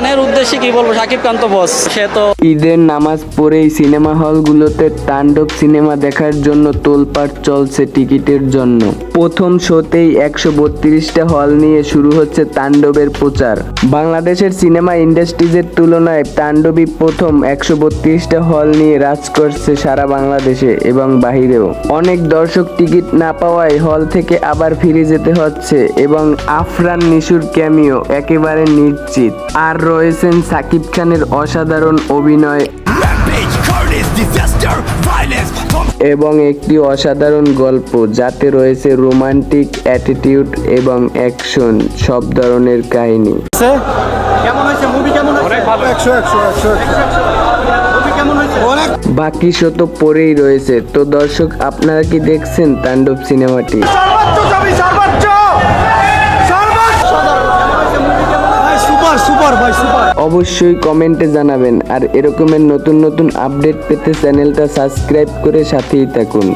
মায়ের উদ্দেশ্যে কি বলব? সাকিব খান তো বস সে তো ঈদের নামাজ পড়েই সিনেমা হলগুলোতে তাণ্ডব সিনেমা দেখার জন্য তোলপাড় চলছে টিকিটের জন্য। প্রথম শোতেই একশো বত্রিশটা হল নিয়ে শুরু হচ্ছে তাণ্ডবের প্রচার। বাংলাদেশের সিনেমা ইন্ডাস্ট্রিজের তুলনায় তাণ্ডবই প্রথম একশো বত্রিশটা হল নিয়ে রাজ করছে সারা বাংলাদেশে এবং বাহিরেও। অনেক দর্শক টিকিট না পাওয়ায় হল থেকে আবার ফিরে যেতে হচ্ছে এবং আফরান নিশুর ক্যামিও একেবারে নিশ্চিত। আর রয়েছেন সাকিব খানের অসাধারণ অভিনয় এবং একটি অসাধারণ গল্প যাতে রয়েছে রোমান্টিক অ্যাটিটিউড এবং অ্যাকশন সব ধরনের কাহিনী। বাকি শত পরেই রয়েছে। তো দর্শক আপনারা কি দেখছেন তাণ্ডব সিনেমাটি? সুপার সুপার ভাই, সুপার। অবশ্যই কমেন্টে জানাবেন, আর এরকমের নতুন নতুন আপডেট পেতে চ্যানেলটা সাবস্ক্রাইব করে সাথেই থাকুন।